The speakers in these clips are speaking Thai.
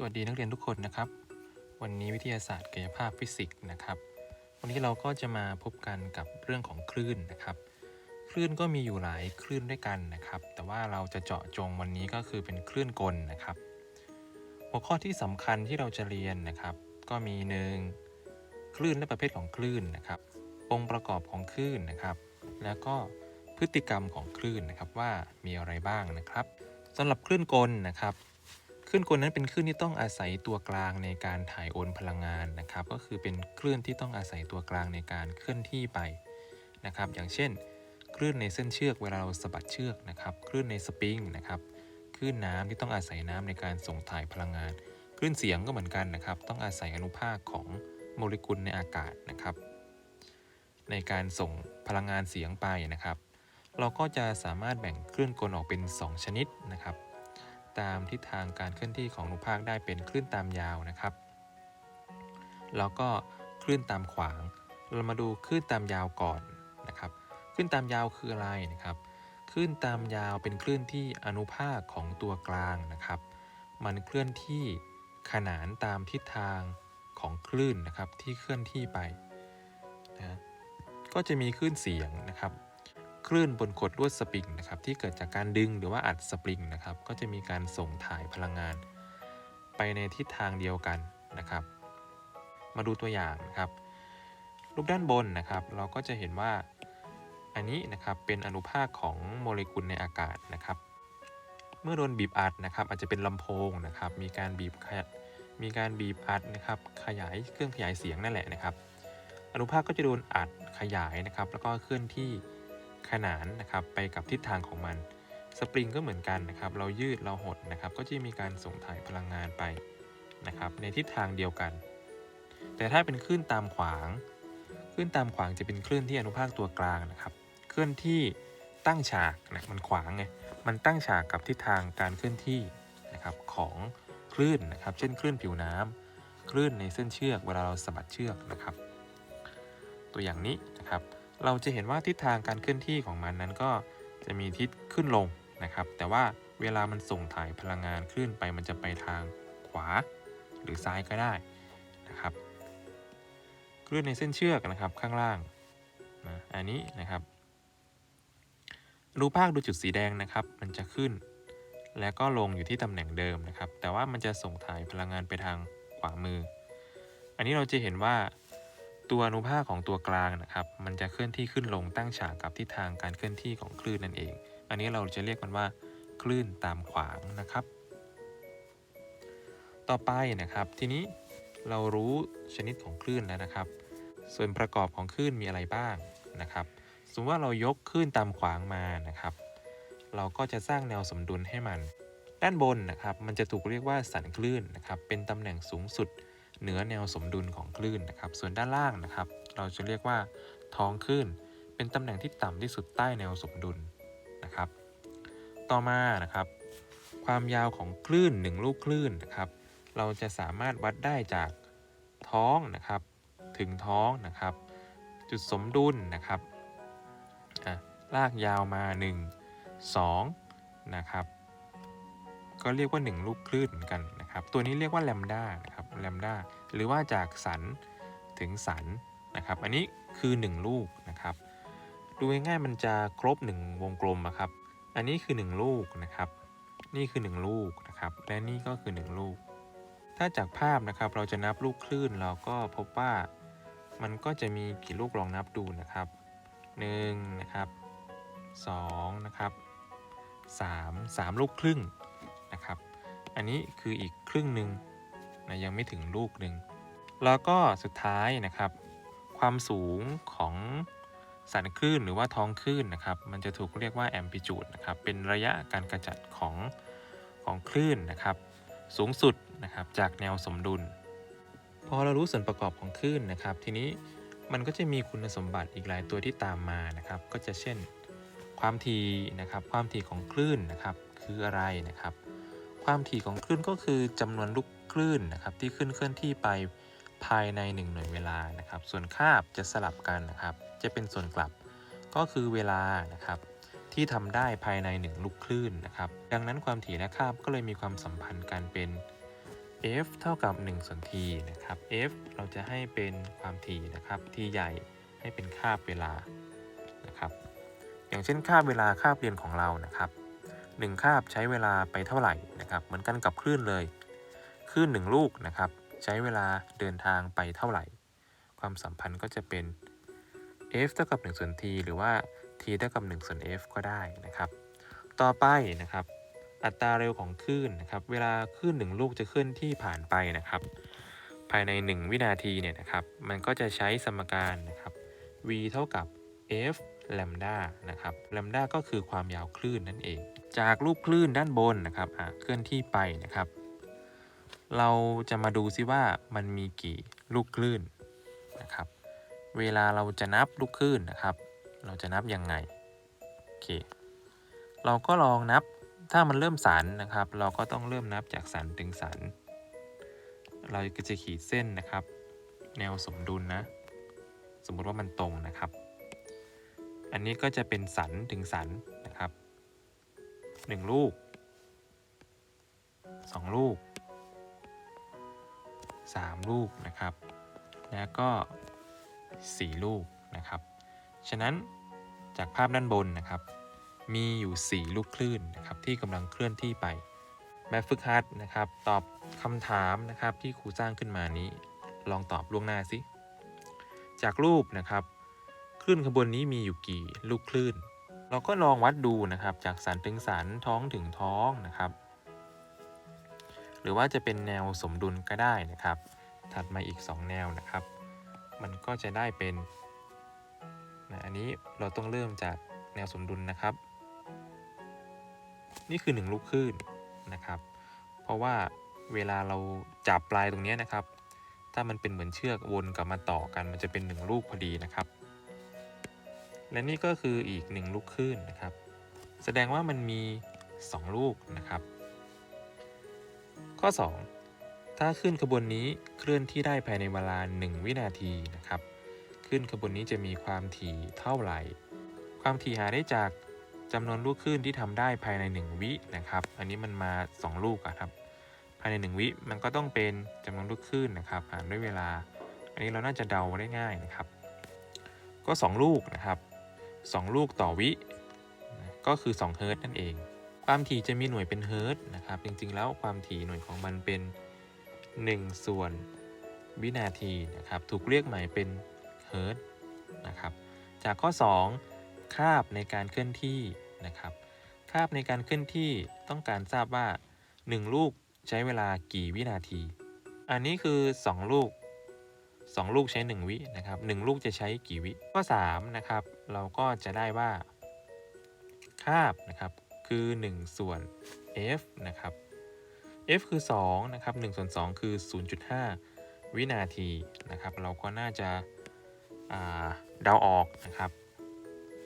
สวัสดีนักเรียนทุกคนนะครับ วันนี้วิทยาศาสตร์กายภาพฟิสิกส์นะครับ วันนี้เราก็จะมาพบกันกับเรื่องของคลื่นนะครับ คลื่นก็มีอยู่หลายคลื่นด้วยกันนะครับ แต่ว่าเราจะเจาะจงวันนี้ก็คือเป็นคลื่นกลนะครับ หัวข้อที่สำคัญที่เราจะเรียนนะครับ ก็มีหนึ่งคลื่นและประเภทของคลื่นนะครับองค์ประกอบของคลื่นนะครับ แล้วก็พฤติกรรมของคลื่นนะครับว่ามีอะไรบ้างนะครับสำหรับคลื่นกลนะครับ คลื่นกลนั้นเป็นคลื่นที่ต้องอาศัยตัวกลางในการถ่ายโอนพลังงานนะครับ ก็คือเป็นคลื่นที่ต้องอาศัยตัวกลางในการเคลื่อนที่ไปนะครับ อย่างเช่น คลื่นในเส้นเชือกเวลาเราสะบัดเชือกนะครับ คลื่นในสปริงนะครับคลื่นน้ำที่ต้องอาศัยน้ำในการส่งถ่ายพลังงาน คลื่นเสียงก็เหมือนกันนะครับ ต้องอาศัยอนุภาคของโมเลกุลในอากาศนะครับ ในการส่งพลังงานเสียงไปนะครับ เราก็จะสามารถแบ่งคลื่นกลออกเป็น 2 ชนิดนะครับ ตามทิศทางการเคลื่อนที่ของอนุภาคได้เป็นคลื่นตามยาวนะครับ แล้วก็คลื่นตามขวาง เรามาดูคลื่นตามยาวก่อนนะครับคลื่นตามยาวคืออะไรนะครับคลื่นตามยาวเป็นคลื่นที่อนุภาคของตัวกลางนะครับ มันเคลื่อนที่ขนานตามทิศทางของคลื่นนะครับที่เคลื่อนที่ไปนะก็จะมีคลื่นเสียงนะครับ คลื่นบนขดลวดสปริงนะครับที่เกิดจากการดึงหรือว่าอัดสปริงนะครับก็จะมีการส่งถ่ายพลังงาน ไปในทิศทางเดียวกันนะครับ มาดูตัวอย่างนะครับรูปด้านบนนะครับ เราก็จะเห็นว่าอันนี้นะครับเป็นอนุภาคของโมเลกุลในอากาศนะครับ เมื่อโดนบีบอัดนะครับ อาจจะเป็นลำโพงนะครับ มีการบีบมีการบีบอัดนะครับขยายเครื่องขยายเสียงนั่นแหละนะครับ อนุภาคก็จะโดนอัดขยายนะครับ แล้วก็เคลื่อนที่ ขนานนะครับไปกับทิศทางของมัน สปริงก็เหมือนกันนะครับ เรายืดเราหดนะครับ ก็จะมีการส่งถ่ายพลังงานไปนะครับในทิศทางเดียวกัน แต่ถ้าเป็นคลื่นตามขวาง คลื่นตามขวางจะเป็นคลื่นที่อนุภาคตัวกลางนะครับ เคลื่อนที่ตั้งฉากนะมันขวางไง มันตั้งฉากกับทิศทางการเคลื่อนที่นะครับของคลื่นนะครับ เช่นคลื่นผิวน้ำคลื่นในเส้นเชือกเวลาเราสะบัดเชือกนะครับ ตัวอย่างนี้นะครับ เราจะเห็นว่าทิศทางการเคลื่อนที่ของมันนั้นก็จะมีทิศขึ้นลงนะครับ แต่ว่าเวลามันส่งถ่ายพลังงานคลื่นไปมันจะไปทางขวาหรือซ้ายก็ได้นะครับคลื่นในเส้นเชือกนะครับข้างล่างนะอันนี้นะครับรูปภาคดูจุดสีแดงนะครับ มันจะขึ้น แล้วก็ลงอยู่ที่ตำแหน่งเดิมนะครับ แต่ว่ามันจะส่งถ่ายพลังงานไปทางขวามือ อันนี้เราจะเห็นว่า ตัวอนุภาคของตัวกลางนะครับ มันจะเคลื่อนที่ขึ้นลงตั้งฉากกับทิศทางการเคลื่อนที่ของคลื่นนั่นเอง อันนี้เราจะเรียกมันว่า คลื่นตามขวางนะครับ ต่อไปนะครับ ทีนี้เรารู้ชนิดของคลื่นแล้วนะครับ ส่วนประกอบของคลื่นมีอะไรบ้างนะครับ สมมติว่าเรายกคลื่นตามขวางมานะครับ เราก็จะสร้างแนวสมดุลให้มัน ด้านบนนะครับ มันจะถูกเรียกว่าสันคลื่นนะครับ เป็นตำแหน่งสูงสุด เหนือแนวสมดุลของคลื่นนะครับ ส่วนด้านล่างนะครับ เราจะเรียกว่าท้องคลื่น เป็นตำแหน่งที่ต่ำที่สุดใต้แนวสมดุลนะครับ ต่อมานะครับ ความยาวของคลื่น 1 ลูกคลื่นนะครับ เราจะสามารถวัดได้จากท้องนะครับ ถึงท้องนะครับ จุดสมดุลนะครับลากยาวมา 1 2 นะครับ ก็เรียกว่า 1 ลูกคลื่นเหมือนกัน นะครับตัวนี้เรียกว่าแลมด้านะครับแลมด้าหรือว่าจากสันถึงสันนะครับ อันนี้คือ 1 ลูกนะครับ ดูง่ายๆมันจะครบ 1 วงกลมอะครับ อันนี้คือ 1 ลูกนะครับ นี่คือ 1 ลูกนะครับ และนี่ก็คือ 1 ลูก ถ้าจากภาพนะครับเราจะนับลูกคลื่นเราก็พบว่ามันก็จะมีกี่ลูกลองนับดูนะครับ1นะครับ2นะครับ3 3 ลูกครึ่งนะครับ อันนี้คืออีกครึ่งหนึ่งนะยังไม่ถึงลูกหนึ่งแล้วก็สุดท้ายนะครับ ความสูงของสันคลื่นหรือว่าท้องคลื่นนะครับ มันจะถูกเรียกว่าแอมพลิจูดนะครับ เป็นระยะการกระจัดของของคลื่นนะครับ สูงสุดนะครับจากแนวสมดุล พอเรารู้ส่วนประกอบของคลื่นนะครับ ทีนี้มันก็จะมีคุณสมบัติอีกหลายตัวที่ตามมานะครับ ก็จะเช่น ความถี่นะครับ ความถี่ของคลื่นนะครับ คืออะไรนะครับ ความถี่ของคลื่นก็คือจำนวนลูกคลื่นนะครับที่ขึ้นเคลื่อนที่ไปภายใน 1 หน่วยเวลานะครับ ส่วนคาบจะสลับกันนะครับ จะเป็นส่วนกลับก็คือเวลานะครับที่ทำได้ภายใน 1 ลูกคลื่นนะครับ ดังนั้นความถี่และคาบก็เลยมีความสัมพันธ์กันเป็น f เท่ากับ1ส่วน t นะครับ f เราจะให้เป็นความถี่นะครับ t ใหญ่ให้เป็นคาบเวลานะครับ อย่างเช่นคาบเวลาคาบเรียนของเรานะครับ หนึ่งคาบใช้เวลาไปเท่าไหร่นะครับ เหมือนกันกับคลื่นเลย คลื่นหนึ่งลูกนะครับ ใช้เวลาเดินทางไปเท่าไหร่ ความสัมพันธ์ก็จะเป็น f เท่ากับ1ส่วน t หรือว่า t เท่ากับ1ส่วน f ก็ได้นะครับ ต่อไปนะครับ อัตราเร็วของคลื่นนะครับ เวลาคลื่นหนึ่งลูกจะเคลื่อนที่ผ่านไปนะครับ ภายใน 1 วินาทีเนี่ยนะครับ มันก็จะใช้สมการนะครับ v เท่ากับ f แลมดานะครับ แลมดาก็คือความยาวคลื่นนั่นเอง จากรูปคลื่นด้านบนนะครับเคลื่อนที่ไปนะครับ เราจะมาดูซิว่ามันมีกี่ลูกคลื่นนะครับ เวลาเราจะนับลูกคลื่นนะครับ เราจะนับยังไงโอเคเราก็ลองนับถ้ามันเริ่มสันนะครับ เราก็ต้องเริ่มนับจากสันถึงสัน เราก็จะขีดเส้นนะครับ แนวสมดุลนะ สมมุติว่ามันตรงนะครับ อันนี้ก็จะเป็นสันถึงสันนะครับ หนึ่งลูกสองลูกสามลูกนะครับ แล้วก็สี่ลูกนะครับ ฉะนั้นจากภาพด้านบนนะครับ มีอยู่ 4 ลูกคลื่นนะครับที่กำลังเคลื่อนที่ไปแบบฝึกหัดนะครับ ตอบคำถามนะครับที่ครูสร้างขึ้นมานี้ ลองตอบล่วงหน้าสิ จากรูปนะครับ คลื่นขบวนนี้มีอยู่กี่ลูกคลื่น เราก็ลองวัดดูนะครับจากสันถึงสันท้องถึงท้องนะครับ หรือว่าจะเป็นแนวสมดุลก็ได้นะครับ ถัดมาอีก 2 แนวนะครับ มันก็จะได้เป็นนะอันนี้เราต้องเริ่มจากแนวสมดุลนะครับ นี่คือ 1 ลูกคลื่นนะครับ เพราะว่าเวลาเราจับปลายตรงนี้นะครับ ถ้ามันเป็นเหมือนเชือกวนกลับมาต่อกันมันจะเป็น 1 ลูกพอดีนะครับ และนี่ก็คืออีก1ลูกคลื่นนะครับ แสดงว่ามันมี 2 ลูกนะครับ ข้อ 2 ถ้าขึ้นขบวนนี้เคลื่อนที่ได้ภายในเวลา 1 วินาทีนะครับขึ้นขบวนนี้จะมีความถี่เท่าไหร่ ความถี่หาได้จากจำนวนลูกคลื่นที่ทำได้ภายใน 1 วินะครับ อันนี้มันมา 2 ลูกอะครับ ภายใน 1 วิมันก็ต้องเป็นจำนวนลูกคลื่นนะครับหารด้วยเวลา อันนี้เราน่าจะเดาได้ง่ายนะครับ ก็ 2 ลูกนะครับ 2 ลูกต่อวิ ก็คือ2เฮิร์ต์นั่นเอง ความถี่จะมีหน่วยเป็นเฮิร์ตนะครับ จริงๆ แล้วความถี่หน่วยของมันเป็น 1 ส่วนวินาทีนะครับ ถูกเรียกใหม่เป็นเฮิร์ตนะครับ จากข้อ 2 คาบในการเคลื่อนที่นะครับ คาบในการเคลื่อนที่ต้องการทราบว่า 1 ลูกใช้เวลากี่วินาที อันนี้คือ 2 ลูก 2 ลูกใช้ 1 วินะครับ1ลูกจะใช้กี่วิข้อ3นะครับเราก็จะได้ว่าคาบนะครับคือ 1 ส่วน f นะครับ f คือ2นะครับ1ส่วน2คือ 0.5 วินาทีนะครับ เราก็น่าจะาเดาออกนะครับ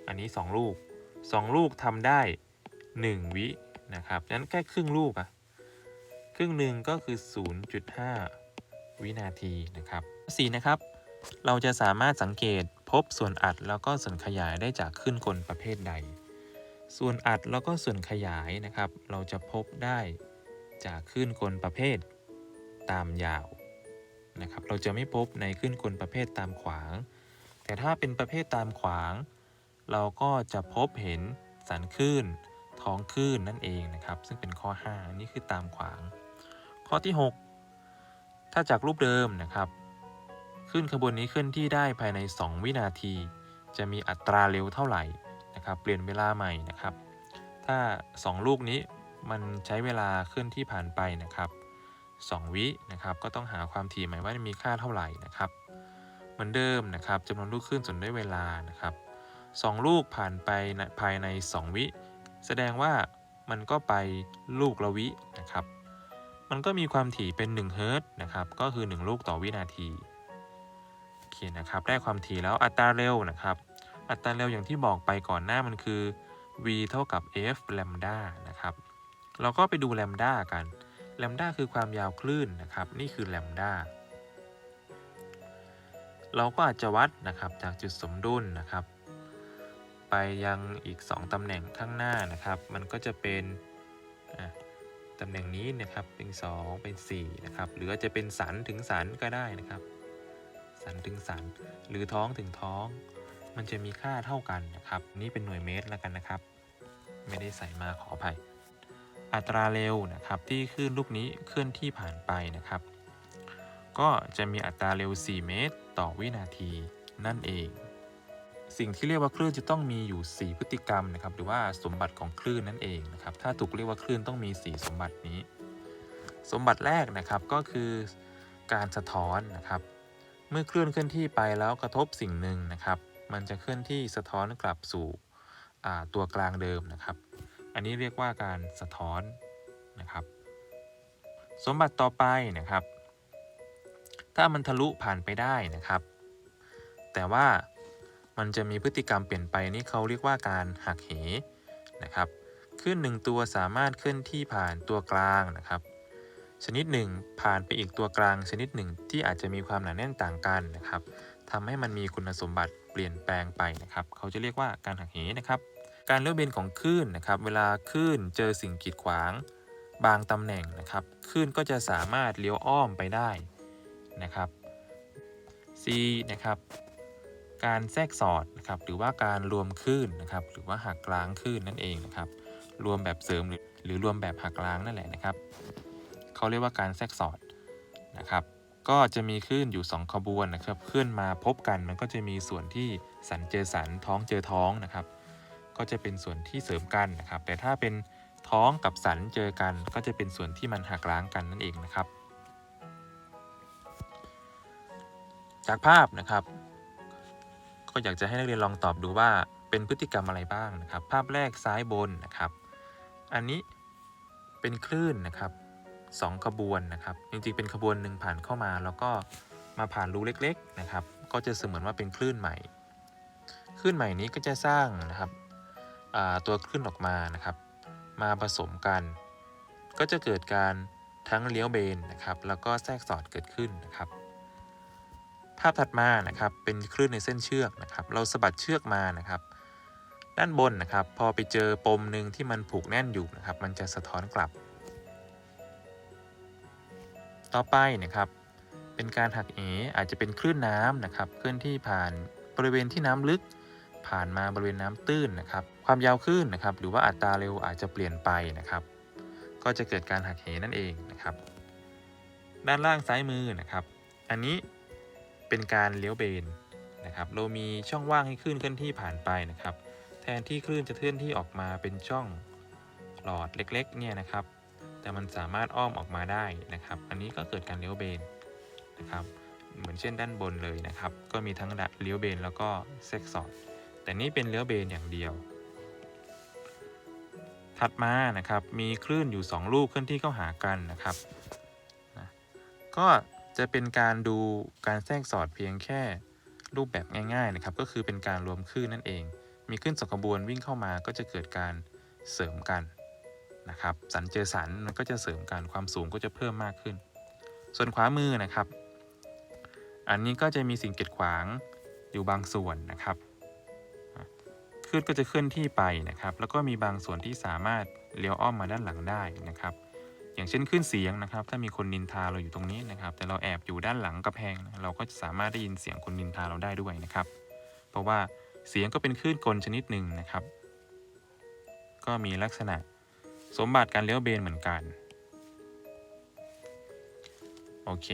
อันนี้ 2 ลูก 2 ลูกทำได้ 1 วินะครับนั้นแค่ครึ่งลูกอะครึ่งหนึ่งก็คือ 0.5 วินาทีนะครับ 4นะครับ เราจะสามารถสังเกตพบส่วนอัดแล้วก็ส่วนขยายได้จากคลื่นกลประเภทใด ส่วนอัดแล้วก็ส่วนขยายนะครับ เราจะพบได้จากคลื่นกลประเภทตามยาวนะครับ เราจะไม่พบในคลื่นกลประเภทตามขวาง แต่ถ้าเป็นประเภทตามขวาง เราก็จะพบเห็นสันคลื่นท้องคลื่นนั่นเองนะครับ ซึ่งเป็นข้อ 5 อันนี้คือตามขวาง ข้อที่ 6 ถ้าจากรูปเดิมนะครับ คลื่นขบวนนี้เคลื่อนที่ได้ภายใน 2 วินาที จะมีอัตราเร็วเท่าไหร่นะครับ เปลี่ยนเวลาใหม่นะครับ ถ้า 2 ลูกนี้มันใช้เวลาเคลื่อนที่ผ่านไปนะครับ 2 วินะครับ ก็ต้องหาความถี่ใหม่ว่ามีค่าเท่าไหร่นะครับ เหมือนเดิมนะครับจำนวนลูกคลื่นส่วนด้วยเวลานะครับ2ลูกผ่านไปนะภายใน 2 วิ แสดงว่ามันก็ไปลูกละวินะครับ มันก็มีความถี่เป็น 1 เฮิรตซ์นะครับ ก็คือ 1 ลูกต่อวินาที นะครับได้ความถี่แล้วอัตราเร็วนะครับ อัตราเร็วอย่างที่บอกไปก่อนหน้ามันคือ v เท่ากับ f แลมดานะครับ เราก็ไปดูแลมดากันแลมดาคือความยาวคลื่นนะครับ นี่คือแลมดาเราก็อาจจะวัดนะครับจากจุดสมดุลนะครับ ไปยังอีก 2ตำแหน่งข้างหน้านะครับ มันก็จะเป็นตำแหน่งนี้นะครับเป็น 2 เป็น4นะครับหรือจจะเป็นสันถึงสันก็ได้นะครับ สันถึงสัน หรือท้องถึงท้อง มันจะมีค่าเท่ากันนะครับ นี่เป็นหน่วยเมตรแล้วกันนะครับ ไม่ได้ใส่มาขออภัย อัตราเร็วนะครับที่คลื่นลูกนี้เคลื่อนที่ผ่านไปนะครับ ก็จะมีอัตราเร็ว 4 เมตร ต่อวินาทีนั่นเอง สิ่งที่เรียกว่าคลื่นจะต้องมีอยู่ 4 พฤติกรรมนะครับหรือว่าสมบัติของคลื่นนั่นเองนะครับถ้าถูกเรียกว่าคลื่นต้องมี 4 สมบัตินี้ สมบัติแรกนะครับก็คือการสะท้อนนะครับ เมื่อคลื่นเคลื่อนที่ไปแล้วกระทบสิ่งหนึ่งนะครับ มันจะเคลื่อนที่สะท้อนกลับสู่ตัวกลางเดิมนะครับ อันนี้เรียกว่าการสะท้อนนะครับ สมบัติต่อไปนะครับ ถ้ามันทะลุผ่านไปได้นะครับ แต่ว่ามันจะมีพฤติกรรมเปลี่ยนไปนี่เขาเรียกว่าการหักเหนะครับคลื่นหนึ่งตัวสามารถเคลื่อนที่ผ่านตัวกลางนะครับ ชนิดหนึ่งผ่านไปอีกตัวกลางชนิดหนึ่งที่อาจจะมีความหนาแน่นต่างกันนะครับทำให้มันมีคุณสมบัติเปลี่ยนแปลงไปนะครับ เขาจะเรียกว่าการหักเหนะครับ การเลี้ยวเบนของคลื่นนะครับ เวลาคลื่นเจอสิ่งกีดขวาง บางตำแหน่งนะครับคลื่นก็จะสามารถเลี้ยวอ้อมไปได้นะครับ C นะครับ การแทรกสอดนะครับ หรือว่าการรวมคลื่นนะครับ หรือว่าหักล้างคลื่นนั่นเองนะครับ รวมแบบเสริมหรือหรือรวมแบบหักล้างนั่นแหละนะครับ เขาเรียกว่าการแทรกสอดนะครับก็จะมีคลื่นอยู่ 2 ขบวนนะครับคลื่นมาพบกันมันก็จะมีส่วนที่สันเจอสันท้องเจอท้องนะครับ ก็จะเป็นส่วนที่เสริมกันนะครับ แต่ถ้าเป็นท้องกับสันเจอกัน ก็จะเป็นส่วนที่มันหักล้างกันนั่นเองนะครับ จากภาพนะครับ ก็อยากจะให้นักเรียนลองตอบดูว่าเป็นพฤติกรรมอะไรบ้างนะครับ ภาพแรกซ้ายบนนะครับ อันนี้เป็นคลื่นนะครับ สองขบวนนะครับ จริงๆ เป็นขบวนหนึ่งผ่านเข้ามา แล้วก็มาผ่านรูเล็กๆนะครับ ก็จะเสมือนว่าเป็นคลื่นใหม่ คลื่นใหม่นี้ก็จะสร้างนะครับตัวคลื่นออกมานะครับ มาผสมกัน ก็จะเกิดการทั้งเลี้ยวเบนนะครับ แล้วก็แทรกสอดเกิดขึ้นนะครับ ภาพถัดมานะครับเป็นคลื่นในเส้นเชือกนะครับ เราสะบัดเชือกมานะครับ ด้านบนนะครับ พอไปเจอปมหนึ่งที่มันผูกแน่นอยู่นะครับ มันจะสะท้อนกลับ ต่อไปนะครับ เป็นการหักเหอาจจะเป็นคลื่นน้ำนะครับเคลื่อนที่ผ่านบริเวณที่น้ำลึก ผ่านมาบริเวณน้ำตื้นนะครับ ความยาวคลื่นนะครับ หรือว่าอัตราเร็วอาจจะเปลี่ยนไปนะครับ ก็จะเกิดการหักเหนั่นเองนะครับ ด้านล่างซ้ายมือนะครับ อันนี้เป็นการเลี้ยวเบนนะครับ เรามีช่องว่างให้คลื่นเคลื่อนที่ผ่านไปนะครับ แทนที่คลื่นจะเคลื่อนที่ออกมาเป็นช่องหลอดเล็ก ๆ เนี่ยนะครับ แต่มันสามารถอ้อมออกมาได้นะครับ อันนี้ก็เกิดการเลี้ยวเบนนะครับ เหมือนเช่นด้านบนเลยนะครับ ก็มีทั้งเลี้ยวเบนแล้วก็เซ็กซอดแต่นี่เป็นเลี้ยวเบนอย่างเดียว ถัดมานะครับมีคลื่นอยู่ 2 ลูกเคลื่อนที่เข้าหากันนะครับนะก็จะเป็นการดูการแทรกสอดเพียงแค่รูปแบบง่ายๆนะครับก็คือเป็นการรวมคลื่นนั่นเอง มีคลื่นสองขบวนวิ่งเข้ามาก็จะเกิดการเสริมกัน นะครับสันเจอสันมันก็จะเสริมกันความสูงก็จะเพิ่มมากขึ้น ส่วนขวามือนะครับ อันนี้ก็จะมีสิ่งกีดขวางอยู่บางส่วนนะครับคลื่นก็จะเคลื่อนที่ไปนะครับ แล้วก็มีบางส่วนที่สามารถเลี้ยวอ้อมมาด้านหลังได้นะครับ อย่างเช่นคลื่นเสียงนะครับ ถ้ามีคนนินทาเราอยู่ตรงนี้นะครับ แต่เราแอบอยู่ด้านหลังกระแพง เราก็จะสามารถได้ยินเสียงคนนินทาเราได้ด้วยนะครับ เพราะว่าเสียงก็เป็นคลื่นกลชนิดหนึ่งนะครับ ก็มีลักษณะ สมบัติการเลี้ยวเบนเหมือนกัน โอเค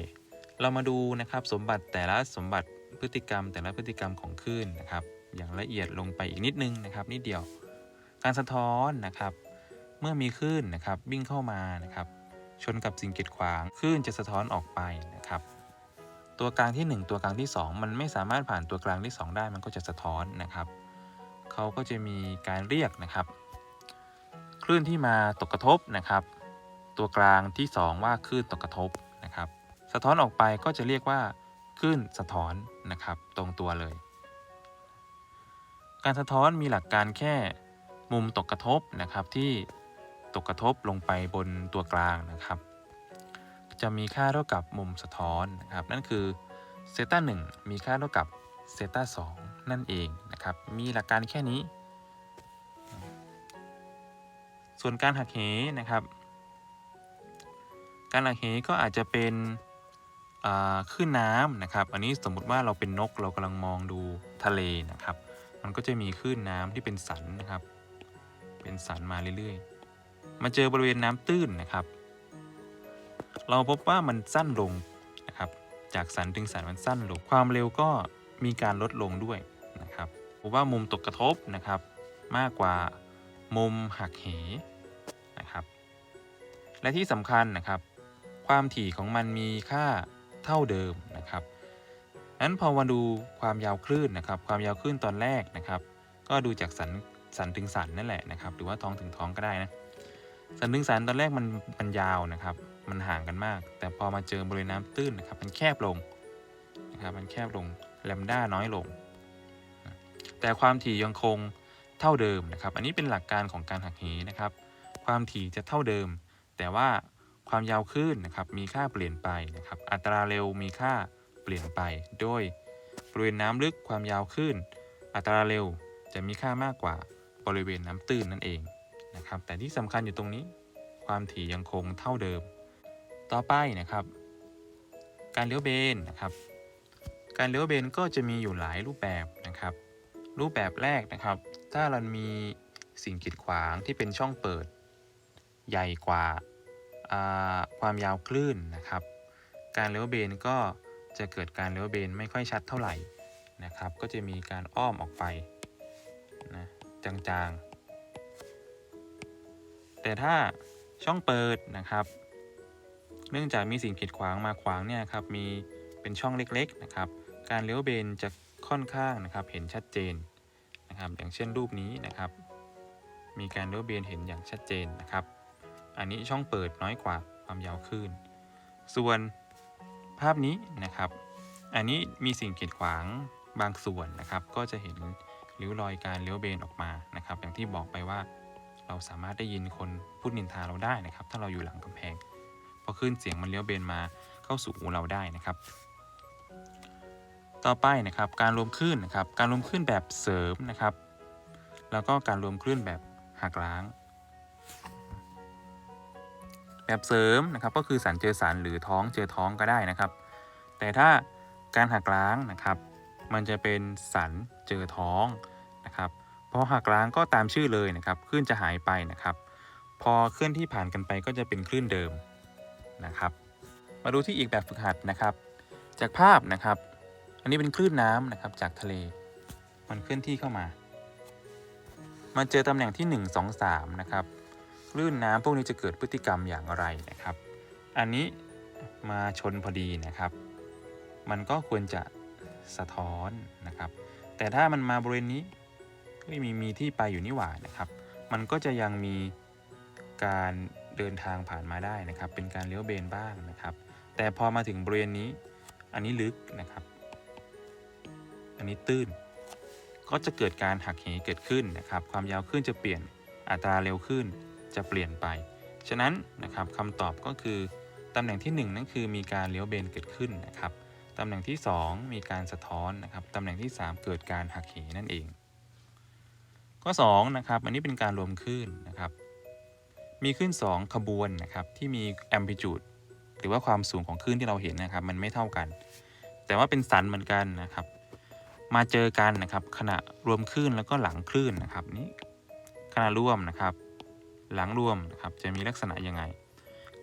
เรามาดูนะครับสมบัติแต่ละสมบัติพฤติกรรม แต่ละพฤติกรรมของคลื่นนะครับ อย่างละเอียดลงไปอีกนิดนึงนะครับ นิดเดียว การสะท้อนนะครับ เมื่อมีคลื่นนะครับวิ่งเข้ามานะครับ ชนกับสิ่งกีดขวางคลื่นจะสะท้อนออกไปนะครับ ตัวกลางที่ 1 ตัวกลางที่ 2 มันไม่สามารถผ่านตัวกลางที่ 2 ได้มันก็จะสะท้อนนะครับเขาก็จะมีการเรียกนะครับ คลื่นที่มาตกกระทบนะครับ ตัวกลางที่ 2 ว่าคลื่นตกกระทบนะครับ สะท้อนออกไปก็จะเรียกว่าคลื่นสะท้อนนะครับ ตรงตัวเลย การสะท้อนมีหลักการแค่มุมตกกระทบนะครับที่ตกกระทบลงไปบนตัวกลางนะครับ จะมีค่าเท่ากับมุมสะท้อนนะครับ นั่นคือเซต้า1มีค่าเท่ากับเซต้า2นั่นเองนะครับ มีหลักการแค่นี้ ส่วนการหักเหนะครับ การหักเหก็อาจจะเป็นอ่าคลื่นน้ำนะครับ อันนี้สมมุติว่าเราเป็นนกเรากำลังมองดูทะเลนะครับ มันก็จะมีคลื่นน้ำที่เป็นสันนะครับ เป็นสันมาเรื่อยๆ มาเจอบริเวณน้ำตื้นนะครับ เราพบว่ามันสั้นลงนะครับ จากสันถึงสันมันสั้นลง ความเร็วก็มีการลดลงด้วยนะครับพบว่ามุมตกกระทบนะครับ มากกว่ามุมหักเห และที่สำคัญนะครับ ความถี่ของมันมีค่าเท่าเดิมนะครับนั้นพอมาดูความยาวคลื่นนะครับ ความยาวคลื่นตอนแรกนะครับ ก็ดูจากสันสันถึงสันนั่นแหละนะครับ หรือว่าท้องถึงท้องก็ได้นะสันถึงสันตอนแรกมันมันยาวนะครับ มันห่างกันมาก แต่พอมาเจอบริเวณน้ำตื้นนะครับ มันแคบลงนะครับ มันแคบลงแลมด้าน้อยลง แต่ความถี่ยังคงเท่าเดิมนะครับ อันนี้เป็นหลักการของการหักเหนะครับ ความถี่จะเท่าเดิม แต่ว่าความยาวคลื่นนะครับมีค่าเปลี่ยนไปนะครับ อัตราเร็วมีค่าเปลี่ยนไป โดยบริเวณน้ำลึกความยาวคลื่น อัตราเร็วจะมีค่ามากกว่าบริเวณน้ำตื้นนั่นเองนะครับ แต่ที่สำคัญอยู่ตรงนี้ ความถี่ยังคงเท่าเดิม ต่อไปนะครับ การเลี้ยวเบนนะครับ การเลี้ยวเบนก็จะมีอยู่หลายรูปแบบนะครับ รูปแบบแรกนะครับ ถ้าเรามีสิ่งกีดขวางที่เป็นช่องเปิด ใหญ่กว่าความยาวคลื่นนะครับ การเลี้ยวเบนก็จะเกิดการเลี้ยวเบนไม่ค่อยชัดเท่าไหร่นะครับ ก็จะมีการอ้อมออกไปนะจางๆ แต่ถ้าช่องเปิดนะครับ เนื่องจากมีสิ่งกีดขวางมาขวางเนี่ยครับ มีเป็นช่องเล็กๆนะครับ การเลี้ยวเบนจะค่อนข้างนะครับเห็นชัดเจนนะครับ อย่างเช่นรูปนี้นะครับ มีการเลี้ยวเบนเห็นอย่างชัดเจนนะครับ อันนี้ช่องเปิดน้อยกว่าความยาวคลื่น ส่วนภาพนี้นะครับ อันนี้มีสิ่งกีดขวางบางส่วนนะครับ ก็จะเห็นริ้วรอยการเลี้ยวเบนออกมานะครับ อย่างที่บอกไปว่าเราสามารถได้ยินคนพูดนินทาเราได้นะครับ ถ้าเราอยู่หลังกำแพงพอคลื่นเสียงมันเลี้ยวเบนมาเข้าสู่หูเราได้นะครับ ต่อไปนะครับการรวมคลื่นนะครับ การรวมคลื่นแบบเสริมนะครับ แล้วก็การรวมคลื่นแบบหักล้าง แบบเสริมนะครับก็คือสันเจอสันหรือท้องเจอท้องก็ได้นะครับ แต่ถ้าการหักล้างนะครับ มันจะเป็นสันเจอท้องนะครับพอหักล้างก็ตามชื่อเลยนะครับคลื่นจะหายไปนะครับ พอเคลื่อนที่ผ่านกันไปก็จะเป็นคลื่นเดิมนะครับ มาดูที่อีกแบบฝึกหัดนะครับ จากภาพนะครับ อันนี้เป็นคลื่นน้ำนะครับจากทะเล มันเคลื่อนที่เข้ามามาเจอตำแหน่งที่ 1 2 3นะครับ ลื่นน้ำพวกนี้จะเกิดพฤติกรรมอย่างไรนะครับ อันนี้มาชนพอดีนะครับ มันก็ควรจะสะท้อนนะครับ แต่ถ้ามันมาบริเวณนี้ไม่มีมีที่ไปอยู่นี่หว่านะครับ มันก็จะยังมีการเดินทางผ่านมาได้นะครับ เป็นการเลี้ยวเบนบ้างนะครับ แต่พอมาถึงบริเวณนี้ อันนี้ลึกนะครับ อันนี้ตื้น ก็จะเกิดการหักเหเกิดขึ้นนะครับ ความยาวขึ้นจะเปลี่ยนอัตราเร็วขึ้น จะเปลี่ยนไป ฉะนั้นนะครับคำตอบก็คือตำแหน่งที่ 1 นั่นคือมีการเลี้ยวเบนเกิดขึ้นนะครับตำแหน่งที่ 2 มีการสะท้อนนะครับตำแหน่งที่ 3 เกิดการหักเหนั่นเอง ข้อ2นะครับอันนี้เป็นการรวมคลื่นนะครับมีคลื่น2 ขบวนนะครับที่มีแอมพลิจูดหรือว่าความสูงของคลื่นที่เราเห็นนะครับ มันไม่เท่ากัน แต่ว่าเป็นสันเหมือนกันนะครับ มาเจอกันนะครับขณะรวมคลื่นแล้วก็หลังคลื่นนะครับนี่ขณะรวมนะครับ หลังรวมนะครับจะมีลักษณะยังไง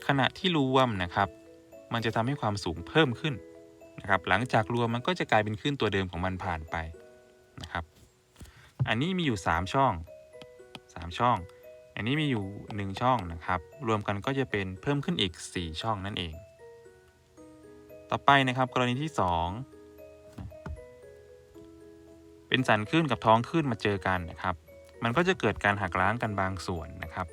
ขณะที่รวมนะครับ มันจะทำให้ความสูงเพิ่มขึ้นนะครับ หลังจากรวมมันก็จะกลายเป็นคลื่นตัวเดิมของมันผ่านไปนะครับ อันนี้มีอยู่ 3 ช่อง 3 ช่อง อันนี้มีอยู่ 1 ช่องนะครับ รวมกันก็จะเป็นเพิ่มขึ้นอีก 4 ช่องนั่นเอง ต่อไปนะครับกรณีที่ 2 เป็นสันคลื่นกับท้องคลื่นมาเจอกันนะครับ มันก็จะเกิดการหักล้างกันบางส่วนนะครับ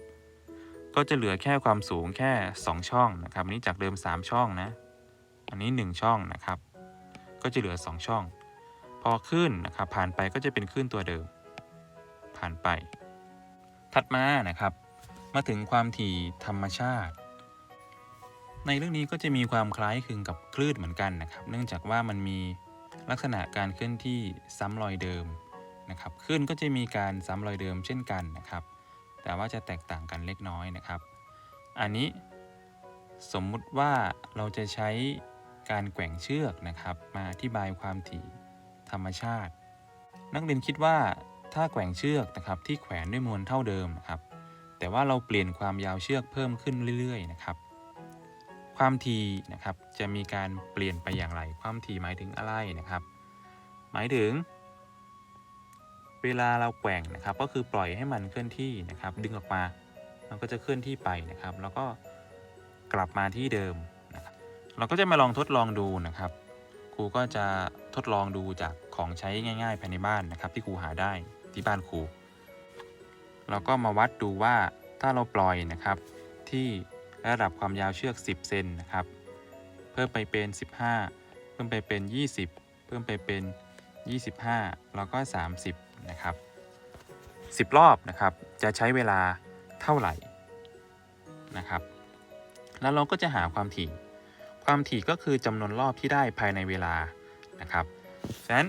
ก็จะเหลือแค่ความสูงแค่ 2 ช่องนะครับอันนี้จากเดิม 3 ช่องนะ อันนี้ 1 ช่องนะครับ ก็จะเหลือ 2 ช่อง พอขึ้นนะครับผ่านไปก็จะเป็นคลื่นตัวเดิม ผ่านไป ถัดมานะครับ มาถึงความถี่ธรรมชาติในเรื่องนี้ก็จะมีความคล้ายคลึงกับคลื่นเหมือนกันนะครับ เนื่องจากว่ามันมีลักษณะการเคลื่อนที่ซ้ำรอยเดิม นะครับคลื่นก็จะมีการซ้ำรอยเดิมเช่นกันนะครับ แต่ว่าจะแตกต่างกันเล็กน้อยนะครับ อันนี้สมมุติว่าเราจะใช้การแกว่งเชือกนะครับ มาอธิบายความถี่ธรรมชาติ นักเรียนคิดว่าถ้าแกว่งเชือกนะครับที่แขวนด้วยมวลเท่าเดิมนะครับ แต่ว่าเราเปลี่ยนความยาวเชือกเพิ่มขึ้นเรื่อยๆนะครับ ความถี่นะครับจะมีการเปลี่ยนไปอย่างไร ความถี่หมายถึงอะไรนะครับ หมายถึง เวลาเราแกว่งนะครับ ก็คือปล่อยให้มันเคลื่อนที่นะครับ ดึงออกมา มันก็จะเคลื่อนที่ไปนะครับ แล้วก็กลับมาที่เดิมนะครับเราก็จะมาลองทดลองดูนะครับ ครูก็จะทดลองดูจากของใช้ง่ายๆภายในบ้านนะครับ ที่ครูหาได้ที่บ้านครูเราก็มาวัดดูว่าถ้าเราปล่อยนะครับ ที่ระดับความยาวเชือก 10 เซนนะครับ เพิ่มไปเป็น 15 เพิ่มไปเป็น 20 เพิ่มไปเป็น 25 แล้วก็ 30 นะครับ 10 รอบนะครับจะใช้เวลาเท่าไหร่นะครับ แล้วเราก็จะหาความถี่ ความถี่ก็คือจำนวนรอบที่ได้ภายในเวลานะครับฉะนั้น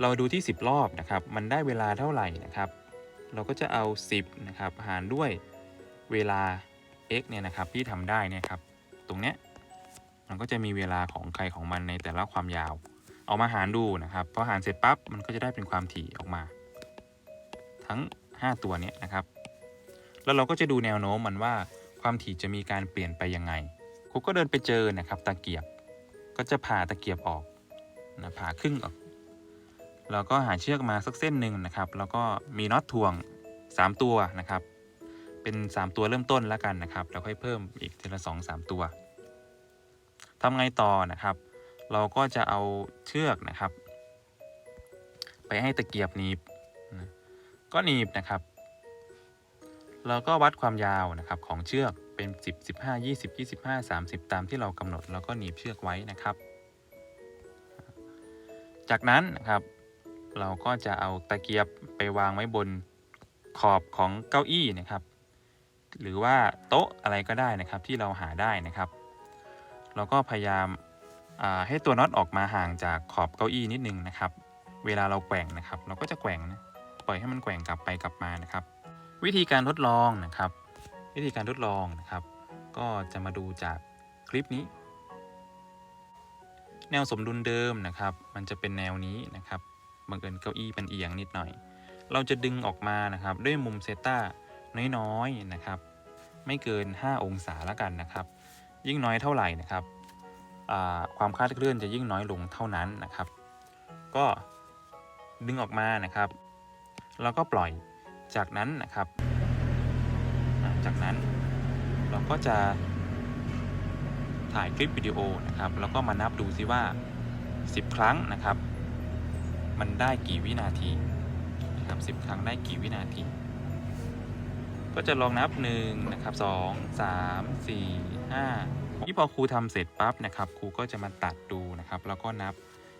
เราดูที่ 10 รอบนะครับ มันได้เวลาเท่าไหร่นะครับ เราก็จะเอา 10นะครับหารด้วยเวลา x เนี่ยนะครับที่ทำได้เนี่ยครับ ตรงเนี้ยมันก็จะมีเวลาของใครของมันในแต่ละความยาว เอามาหารดูนะครับพอหารเสร็จปั๊บมันก็จะได้เป็นความถี่ออกมา ทั้ง 5 ตัวนี้นะครับ แล้วเราก็จะดูแนวโน้มมันว่าความถี่จะมีการเปลี่ยนไปยังไงครูก็เดินไปเจอนะครับ ตะเกียบก็จะผ่าตะเกียบออกนะผ่าครึ่งออกแล้วก็หาเชือกมาสักเส้นหนึ่งนะครับ แล้วก็มีน็อตถ่วง 3 ตัวนะครับ เป็น 3 ตัวเริ่มต้นแล้วกันนะครับ แล้วค่อยเพิ่มอีกทีละ2 3 ตัวทำไงต่อนะครับ เราก็จะเอาเชือกนะครับ ไปให้ตะเกียบหนีบก็หนีบนะครับ เราก็วัดความยาวนะครับของเชือกเป็น 10 15 20 25 30 ตามที่เรากำหนดแล้วก็หนีบเชือกไว้นะครับ จากนั้นนะครับ เราก็จะเอาตะเกียบไปวางไว้บนขอบของเก้าอี้นะครับ หรือว่าโต๊ะอะไรก็ได้นะครับที่เราหาได้นะครับ เราก็พยายาม ให้ตัวน็อตออกมาห่างจากขอบเก้าอี้นิดนึงนะครับ เวลาเราแกว่งนะครับ เราก็จะแกว่งนะปล่อยให้มันแกว่งกลับไปกลับมานะครับ วิธีการทดลองนะครับ วิธีการทดลองนะครับ ก็จะมาดูจากคลิปนี้ แนวสมดุลเดิมนะครับ มันจะเป็นแนวนี้นะครับบังเอิญเก้าอี้เป็นเอียงนิดหน่อย เราจะดึงออกมานะครับ ด้วยมุมเซต้าน้อยๆนะครับ ไม่เกิน 5 องศาละกันนะครับ ยิ่งน้อยเท่าไหร่นะครับ ความคลาดเคลื่อนจะยิ่งน้อยลงเท่านั้นนะครับ ก็ดึงออกมานะครับ แล้วก็ปล่อยจากนั้นนะครับ จากนั้นเราก็จะถ่ายคลิปวิดีโอนะครับ แล้วก็มานับดูซิว่า 10 ครั้งนะครับ มันได้กี่วินาทีนะครับ 10 ครั้งได้กี่วินาที ก็จะลองนับ1นะครับ2 3 4 5 ที่พอครูทำเสร็จปั๊บนะครับครูก็จะมาตัดดูนะครับ แล้วก็นับ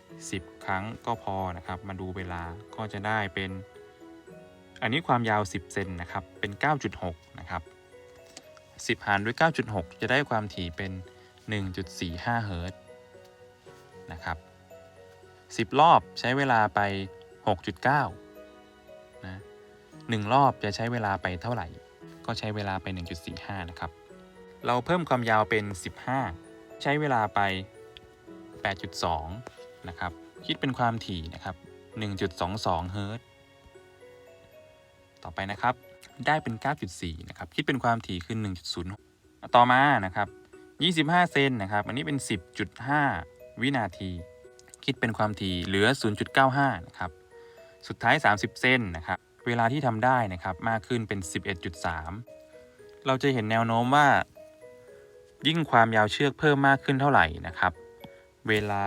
10 ครั้งก็พอนะครับ มาดูเวลาก็จะได้เป็น อันนี้ความยาว 10เซนนะครับ เป็น 9.6 นะครับ 10 หารด้วย 9.6 จะได้ความถี่เป็น 1.45 เฮิรตซ์นะครับ 10 รอบใช้เวลาไป 6.9 นะ 1 รอบจะใช้เวลาไปเท่าไหร่ ก็ใช้เวลาไป 1.45 นะครับ เราเพิ่มความยาวเป็น 15 ใช้เวลาไป 8.2 นะครับ คิดเป็นความถี่นะครับ 1.22 เฮิรตซ์ต่อไปนะครับ ได้เป็น 9.4 นะครับ คิดเป็นความถี่คือ1.0 ต่อมานะครับ 25 เซนนะครับ อันนี้เป็น 10.5 วินาที คิดเป็นความถี่เหลือ 0.95 นะครับ สุดท้าย 30 เซนนะครับ เวลาที่ทำได้นะครับ มากขึ้นเป็น 11.3 เราจะเห็นแนวโน้มว่า ยิ่งความยาวเชือกเพิ่มมากขึ้นเท่าไหร่นะครับ เวลา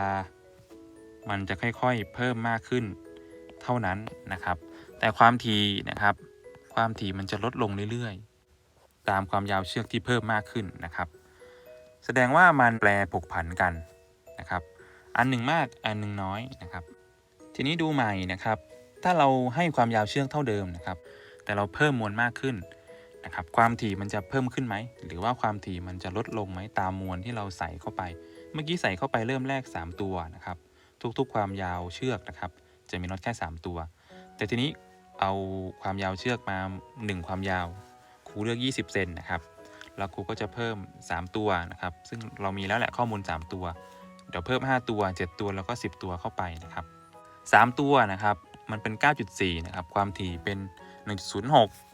มันจะค่อยๆเพิ่มมากขึ้นเท่านั้นนะครับ แต่ความถี่นะครับ ความถี่มันจะลดลงเรื่อยๆ ตามความยาวเชือกที่เพิ่มมากขึ้นนะครับ แสดงว่ามันแปรผกผันกันนะครับ อันหนึ่งมากอันหนึ่งน้อยนะครับ ทีนี้ดูใหม่นะครับ ถ้าเราให้ความยาวเชือกเท่าเดิมนะครับ แต่เราเพิ่มมวลมากขึ้น นะครับความถี่มันจะเพิ่มขึ้นไหม หรือว่าความถี่มันจะลดลงไหมตามมวลที่เราใส่เข้าไป เมื่อกี้ใส่เข้าไปเริ่มแรก 3 ตัวนะครับทุกๆ ความยาวเชือกนะครับ จะมีน็อตแค่ 3 ตัว แต่ทีนี้เอาความยาวเชือกมา 1 ความยาวครูเลือก 20 เซนนะครับแล้วครูก็จะเพิ่ม 3 ตัวนะครับ ซึ่งเรามีแล้วแหละข้อมูล 3 ตัว เดี๋ยวเพิ่ม 5 ตัว 7 ตัวแล้วก็ 10 ตัวเข้าไปนะครับ 3 ตัวนะครับ มันเป็น 9.4 นะครับ ความถี่เป็น 1.06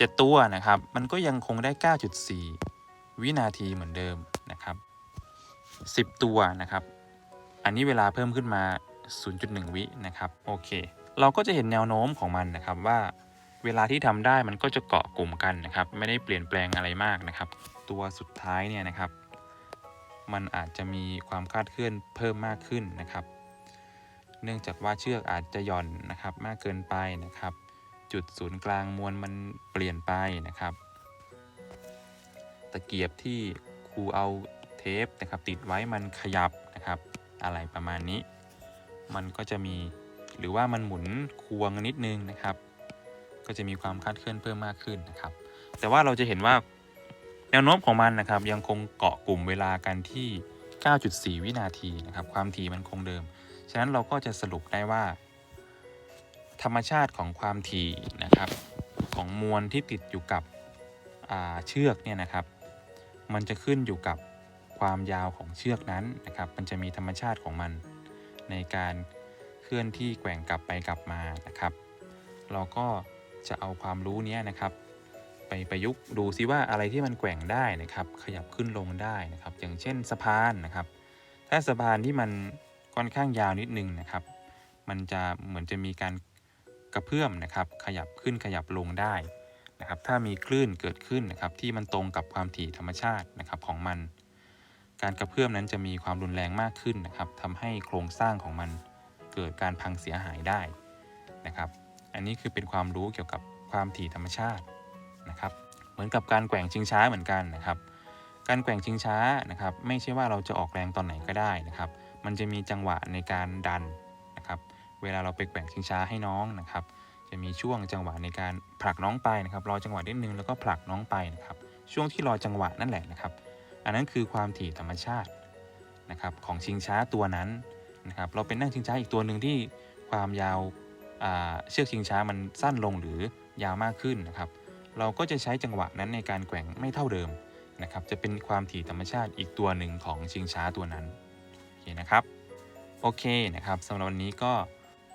7 ตัวนะครับ มันก็ยังคงได้ 9.4 วินาทีเหมือนเดิมนะครับ 10 ตัวนะครับ อันนี้เวลาเพิ่มขึ้นมา 0.1 วินะครับโอเค เราก็จะเห็นแนวโน้มของมันนะครับว่าเวลาที่ทำได้มันก็จะเกาะกลุ่มกันนะครับ ไม่ได้เปลี่ยนแปลงอะไรมากนะครับ ตัวสุดท้ายเนี่ยนะครับ มันอาจจะมีความคลาดเคลื่อนเพิ่มมากขึ้นนะครับ เนื่องจากว่าเชือกอาจจะหย่อนนะครับมากเกินไปนะครับ จุดศูนย์กลางมวลมันเปลี่ยนไปนะครับ ตะเกียบที่ครูเอาเทปนะครับติดไว้มันขยับนะครับ อะไรประมาณนี้ มันก็จะมีหรือว่ามันหมุนควงนิดนึงนะครับ ก็จะมีความคลาดเคลื่อนเพิ่มมากขึ้นนะครับ แต่ว่าเราจะเห็นว่าแนวโน้มของมันนะครับยังคงเกาะกลุ่มเวลากันที่ 9.4 วินาทีนะครับ ความถี่มันคงเดิม ฉะนั้นเราก็จะสรุปได้ว่า ธรรมชาติของความถี่นะครับ ของมวลที่ติดอยู่กับเชือกเนี่ยนะครับ มันจะขึ้นอยู่กับความยาวของเชือกนั้นนะครับ มันจะมีธรรมชาติของมันในการเคลื่อนที่แกว่งกลับไปกลับมานะครับ เราก็จะเอาความรู้นี้นะครับ ไปประยุกต์ดูซิว่าอะไรที่มันแกว่งได้นะครับ ขยับขึ้นลงได้นะครับ อย่างเช่นสะพานนะครับ ถ้าสะพานที่มันค่อนข้างยาวนิดนึงนะครับ มันจะเหมือนจะมีการ กระเพื่อมนะครับขยับขึ้นขยับลงได้นะครับถ้ามีคลื่นเกิดขึ้นนะครับที่มันตรงกับความถี่ธรรมชาตินะครับของมัน การกระเพื่อมนั้นจะมีความรุนแรงมากขึ้นนะครับทำให้โครงสร้างของมันเกิดการพังเสียหายได้นะครับ อันนี้คือเป็นความรู้เกี่ยวกับความถี่ธรรมชาตินะครับ เหมือนกับการแกว่งชิงช้าเหมือนกันนะครับ การแกว่งชิงช้านะครับ ไม่ใช่ว่าเราจะออกแรงตอนไหนก็ได้นะครับ มันจะมีจังหวะในการดัน เวลาเราไปแกว่งชิงช้าให้น้องนะครับ จะมีช่วงจังหวะในการผลักน้องไปนะครับ รอจังหวะนิดนึงแล้วก็ผลักน้องไปนะครับ ช่วงที่รอจังหวะนั่นแหละนะครับ อันนั้นคือความถี่ธรรมชาตินะครับของชิงช้าตัวนั้นนะครับ เราเป็นนั่งชิงช้าอีกตัวหนึ่งที่ความยาวอ่าเชือกชิงช้ามันสั้นลงหรือยาวมากขึ้นนะครับ เราก็จะใช้จังหวะนั้นในการแกว่งไม่เท่าเดิมนะครับ จะเป็นความถี่ธรรมชาติอีกตัวหนึ่งของชิงช้าตัวนั้นโอเคนะครับ โอเคนะครับสำหรับวันนี้ก็